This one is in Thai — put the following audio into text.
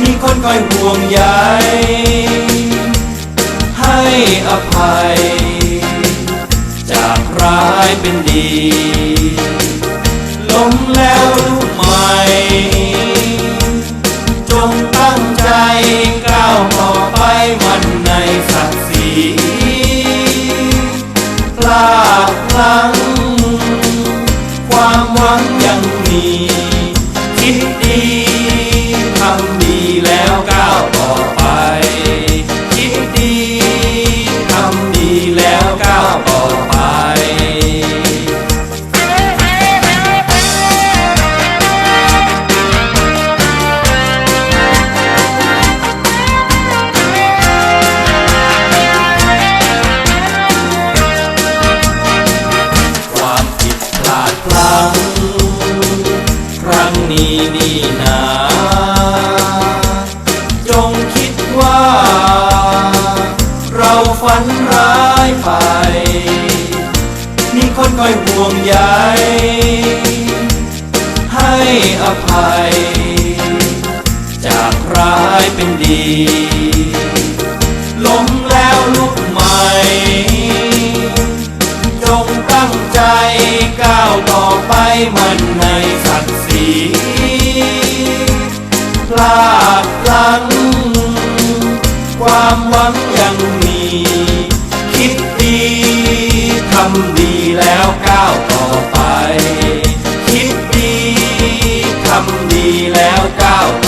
มีคนคอยห่วงใยให้อภัย จากร้ายเป็นดี ล้มแล้วลุกใหม่ จงตั้งใจก้าวต่อไปมันในศักดิ์ศรีกล้าพลังความหวังยังมี คิดดีทำดีแล้วก้าวต่อไป คิดดีทำดีแล้วก้าวต่อไป ความผิดพลาดพลั้งครั้ง นี้นี่นาจงคิดว่า เราฝันร้ายไป มีคนคอยห่วงใยให้อภัย จากร้ายเป็นดี ใจก้าวต่อไปมันในศักดิ์ศรีพลาดพลั้งความหวังยังมี คิดดีทำดีแล้วก้าวต่อไป คิดดีทำดีแล้วก้าวต่อ